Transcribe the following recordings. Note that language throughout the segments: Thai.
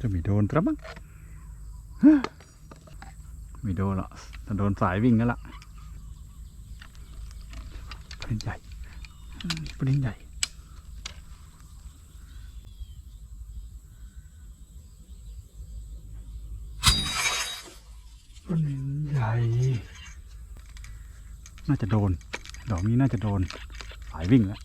จะมีโดนครับมั้งไม่โดนหรอกถ้าโดนสายวิ่งก็ละปรินใหญ่อืมปรินใหญ่ปรินใหญ่ น่าจะโดน ดอกนี้น่าจะโดนสายวิ่งแล้ว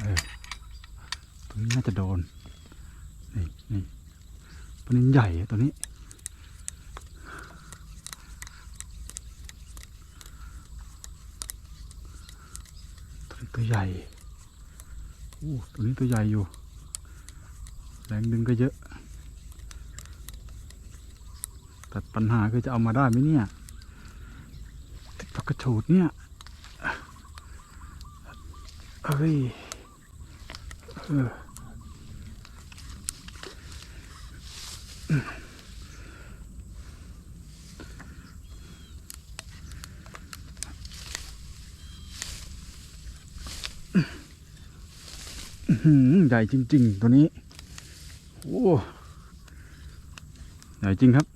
เออตัวนี้น่าจะโดน นี่นี่ปนินใหญ่อะตัวนี้ตัวนี้ ตัวใหญ่อู้ตัวนี้ตัวใหญ่อยู่ แรงดึงก็เยอะ แต่ปัญหาคือจะเอามาได้ไหมเนี่ยติดปากกระโฉดเนี่ย เอ้ยใหญ่จริง ๆ ตัวนี้ โอ้ ใหญ่จริงครับ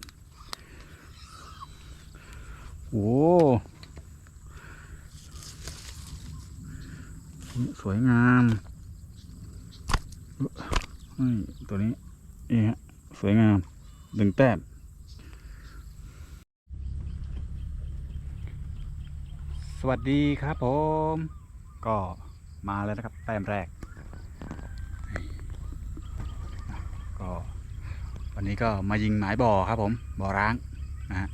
โอ้สวยงามเฮ้ยตัวนี้นี่ฮะสวยงามดึงแต้ม สวัสดีครับผม ก็มาแล้วนะครับ แต้มแรก ก็วันนี้ก็มายิงหมายบ่อครับผม บ่อร้างนะฮะ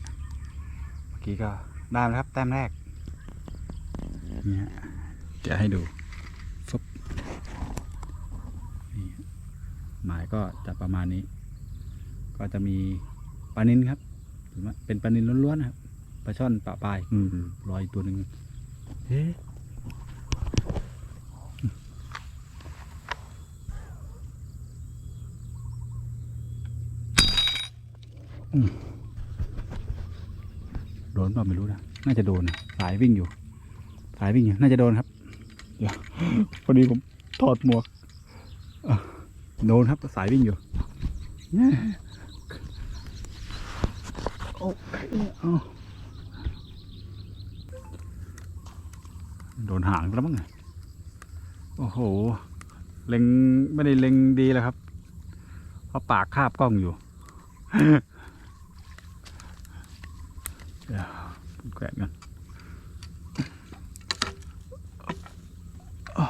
เมื่อกี้ก็ได้แล้วครับ แต้มแรกนี่ฮะจะให้ดูฟึบหมายก็จะประมาณนี้ ก็จะมีปลานินครับถือว่าเป็นปลานินล้วนๆครับ ปลาช่อนปลาปลายอืมลอยตัวหนึ่งเฮ้โดนเปล่าไม่รู้นะ น่าจะโดนนะสายวิ่งอยู่ สายวิ่งอยู่ น่าจะโดนครับ เดี๋ยวพอดีผมถอดหมวกอะโดนครับสายวิ่งอยู่เนี่ยโอ้เอาโดนหางแล้วมั้งโอ้โห เล็งไม่ได้เล็งดีแล้วครับ เพราะปากคาบกล้องอยู่เดี๋ยวแขวนกันอ๋อ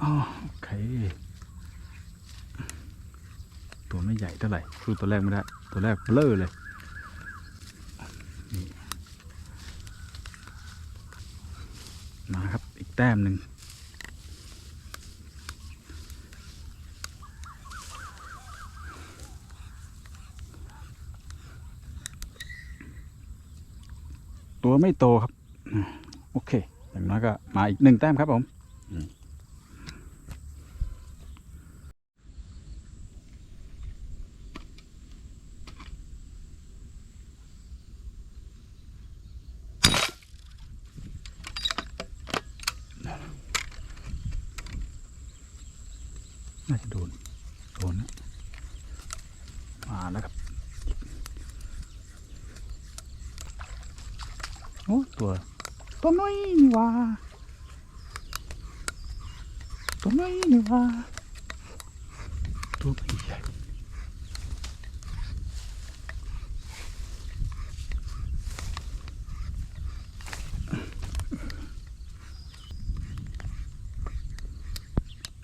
อ๋อโอเค ตัวไม่ใหญ่เท่าไหร่ สู้ตัวแรกไม่ได้ ตัวแรกเบลอเลยนี่ มาครับ อีกแต้มหนึ่งตัวไม่โตครับ โอเค อย่างน้อยก็มาอีกหนึ่งแต้มครับผม น่าจะโดน โดนนะมาแล้วครับโอ้ตัว ตัวน้อยนี่ว่าตัวน้อยนี่ว่าตัวไม่ใหญ่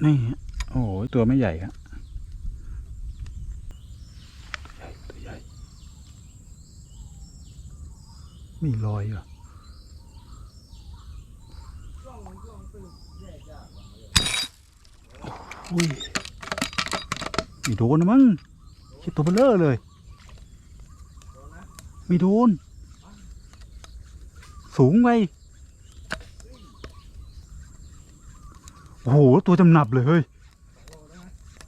นี่ฮะ ตัวไม่ใหญ่ครับตัวใหญ่ตัวใหญ่มีรอยเหรออุ้ยไม่โดนนะมั้งคิดตัวเบลเลอร์เลยไม่โดน สูงไปโอ้โห ตัวจำหนับเลยเฮ้ย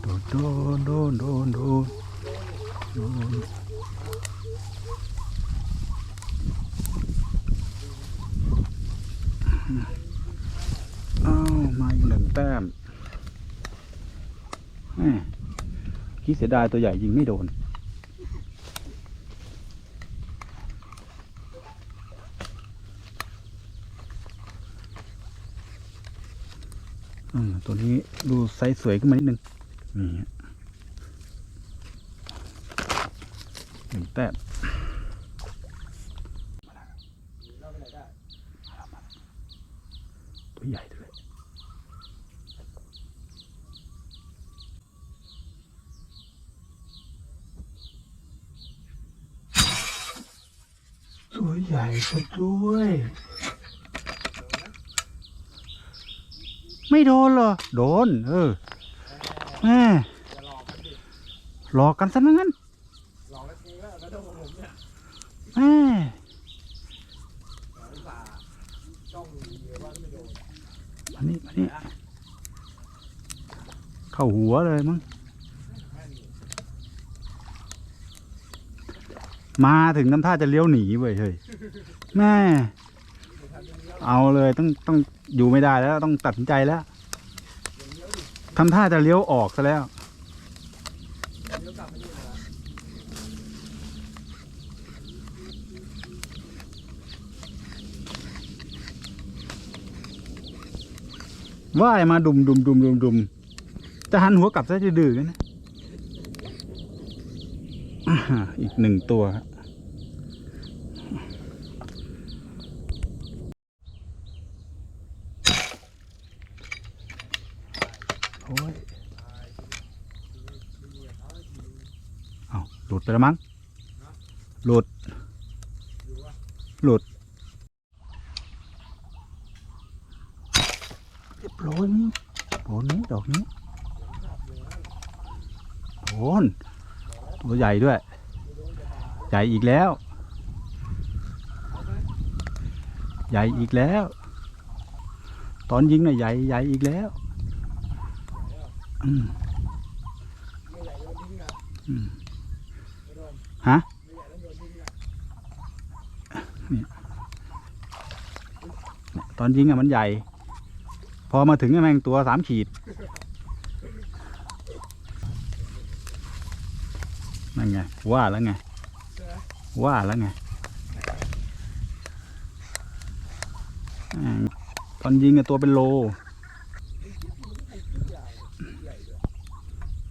โดนโดนโดนโดนโดนโดนอ้าวมาอีกหนึ่งแต้มแหม่คิดเสียดายตัวใหญ่ยิงไม่โดน อืมตัวนี้ ดูไซส์สวยขึ้นมานิดนึงนี่ฮะหนึ่งแต้มตัวใหญ่ด้วยตัวใหญ่ซะด้วย ไม่โดนเหรอ โดน เออแม่หลอกกันดิหลอกกันซะงั้นหลอกแล้วจริงแล้วก็โดนผมเนี่ยแม่หลอกอุตส่าห์จ้องดีเลยว่าไม่โดนมานี่มานี่เข้าหัวเลยมั้ง มาถึงน้ำท่าจะเลี้ยวหนีเว้ยเฮ้ยแม่ เอาเลยต้องต้องอยู่ไม่ได้แล้วต้องตัดสินใจแล้วทำท่าจะเลี้ยวออกซะแล้ว ว่ายมาดุมดุมดุมดุมดุมจะหันหัวกลับซะจะดื้อกันนะอีกหนึ่งตัวครับโอ้ยเอาหลุดไปแล้วมั้ง หลุด หลุดเรียบร้อยนี่โดนนี้ดอกนี้โดนตัวใหญ่ด้วย ใหญ่อีกแล้ว ใหญ่อีกแล้ว ตอนยิงน่ะใหญ่ใหญ่อีกแล้วฮะ ไม่ใหญ่แล้วโดนทิ้งนะ ต อนยิงอะมันใหญ่ พอมาถึงแม่งตัวสามขีดนั่นไงว่าแล้วไง ว่าแล้วไงแม่งตอนยิงอะตัวเป็นโล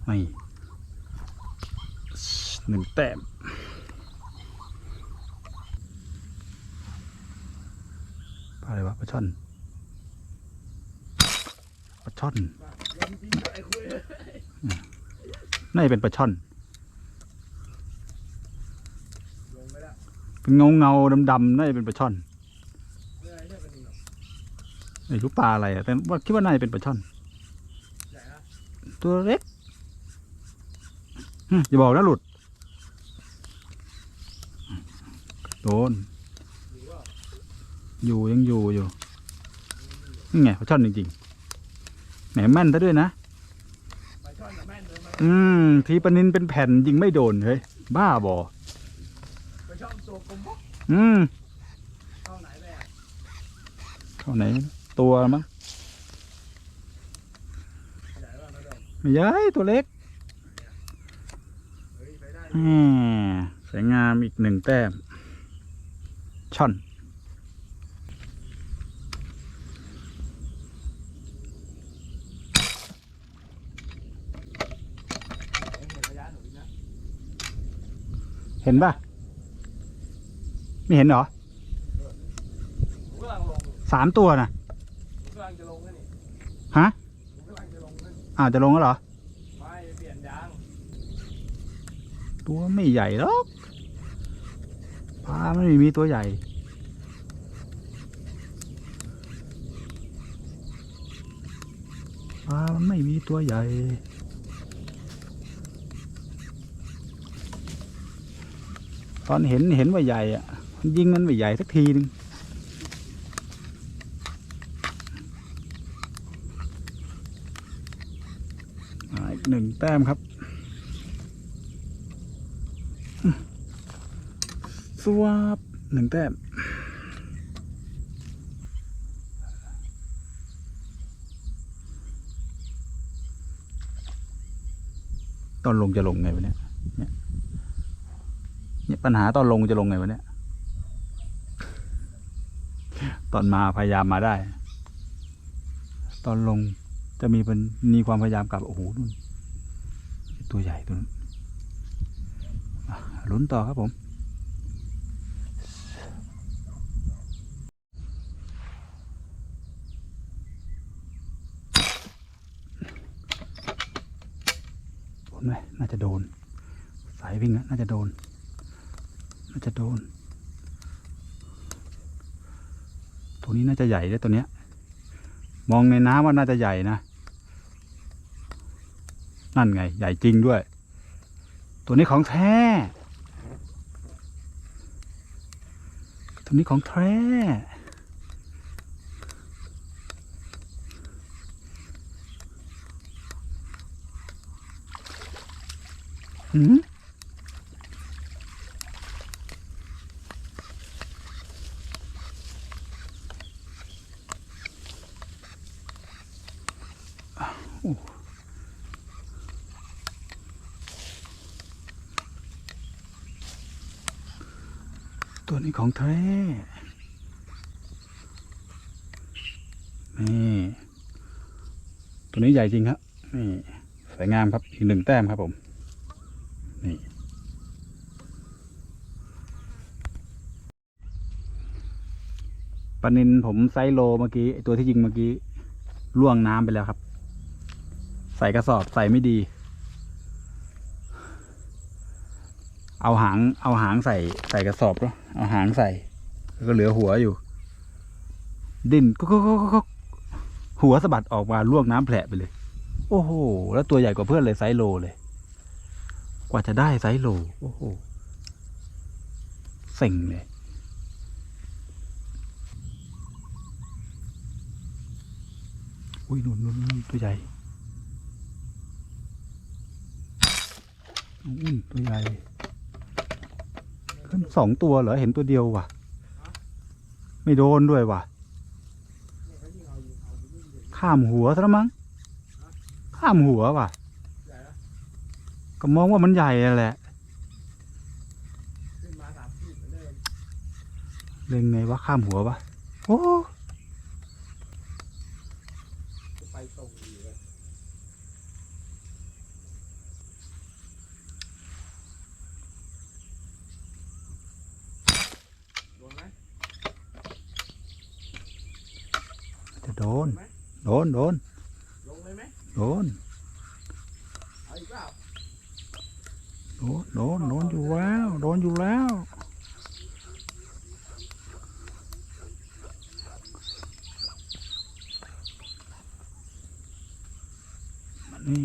ไม่หนึ่งแต้มปลา อะไรวะปลาช่อนปลาช่อนนทิ้งก็ไอ้คุยน่าจะเป็นปลาช่อน เป็นเงาเงาดำๆน่าจะเป็นปลาช่อนไม่รู้ปลาอะไรอะแต่ว่าคิดว่าน่าจะเป็นปลาช่อน ตัวเล็กอย่าบอกนะหลุด โดน อยู่ยังอยู่อยู่นี่ไงปลาช่อนจริงๆแหมแม่นซะด้วยนะไปช่อนกับแม่นเลยไหมอืม ทีปนินเป็นแผ่นยิงไม่โดนเฮ้ยบ้าบอไปช่อนตัวกลมบ๊อกอืมเข้าไหนแม่เข้าไหนตัวมั้งไม่ใหญ่ตัวเล็กแหมสวยงามอีกหนึ่งแต้มช่อน เห็นระยะหนูอีกนะ เห็นปะไม่เห็นเหรอสามตัวนะฮะหนูกำลังจะลงแล้วนี่อ้าวจะลงแล้วเหรอ ตัวไม่ใหญ่หรอกปลาไม่มีตัวใหญ่ปลาไม่มีตัวใหญ่ ตอนเห็นเห็นว่าใหญ่อะยิงมันไม่ใหญ่สักทีหนึ่งอีกหนึ่งแต้มครับ สวาบหนึ่งแต้มตอนลงจะลงไงวะเนี่ย เนี่ยปัญหาตอนลงจะลงไงวะเนี่ย ตอนมาพยายามมาได้ ตอนลงจะมีเป็นมีความพยายามกลับโอ้โหนู่นตัวใหญ่ตัวนั้นลุ้นต่อครับผมนไหมน่าจะโดน สายวิ่งน่าจะโดน น่าจะโดน ตัวนี้น่าจะใหญ่ด้วยตัวเนี้ย มองในน้ำว่าน่าจะใหญ่นะ นั่นไง ใหญ่จริงด้วย ตัวนี้ของแท้ ตัวนี้ของแท้หืม ตัวนี้ของแท้นี่ตัวนี้ใหญ่จริงครับนี่สวยงามครับอีกหนึ่งแต้มครับผมนี่ปลานินผมไซส์โลเมื่อกี้ตัวที่ยิงเมื่อกี้ล่วงน้ำไปแล้วครับ ใส่กระสอบใส่ไม่ดี เอาหางเอาหางใส่ใส่กระสอบเนาะเอาหางใส่แล้วก็เหลือหัวอยู่ ดิ้นก็ก็ก็หัวสะบัดออกมาล่วงน้ำแผลไปเลย โอ้โห แล้วตัวใหญ่กว่าเพื่อนเลยไซส์โลเลย กว่าจะได้ไซส์โล โอ้โหเซ็งเลยอุ้ยนุ่นนุ่นนุ่นตัวใหญ่อุ้ยตัวใหญ่ ขึ้นสองตัวเหรอเห็นตัวเดียวว่ะ ไม่โดนด้วยว่ะ ข้ามหัวซะมั้งข้ามหัวว่ะ ก็มองว่ามันใหญ่แหละขึ้นมาสามขีดเหมือนเดิมเล็งไงวะข้ามหัววะโอ้ไปตรงดีนไหม จะโดน ไหม โด นโดนลงเลยไหมโดนเอาอีกเปล่าโดนโดนโดนอยู่แล้วโดนอยู่แล้วมันนี่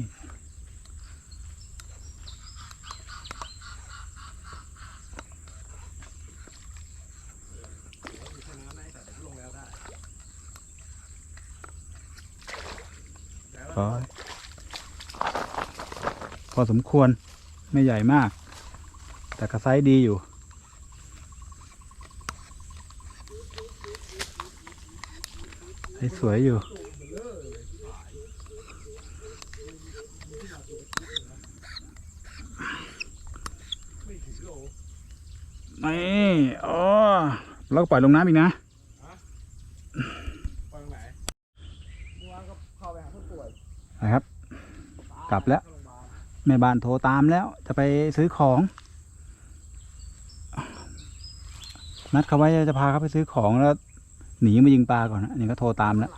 อยู่ข้างน้ำไหมแต่เดี๋ยวลงแล้วได้แล้ว ร้อยพ อสมควรไม่ใหญ่มาก แต่กระไซส์ดีอยู่ไอ้สวยอยู่ไม่ถึงโลนี่อ๋อแล้วก็ปล่อยลงน้ำอีกนะไปตรงไหนเมื่อวานก็เข้าไปหาผู้ป่วยนะครับ กลับแล้ว แม่บ้านโทรตามแล้ว จะไปซื้อของ นัดเขาไว้จะพาเขาไปซื้อของแล้ว หนีมายิงปลาก่อนนะอันนี้ก็โทรตามแล้ว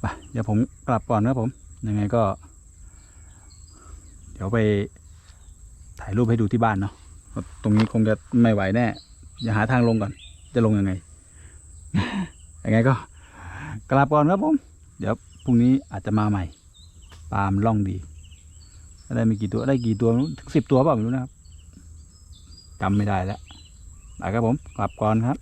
ไปเดี๋ยวผมกลับก่อนนะผม ยังไงก็ เดี๋ยวไปถ่ายรูปให้ดูที่บ้านเนาะตรงนี้คงจะไม่ไหวแน่อย่าหาทางลงก่อน จะลงยังไง ยังไงก็กลับก่อนครับผม เดี๋ยวพรุ่งนี้อาจจะมาใหม่ ปลามล่องดีได้ไม่กี่ตัวได้กี่ตัวถึงสิบตัวเปล่าไม่รู้นะครับจำไม่ได้แล้วไปครับผมกลับก่อนครับ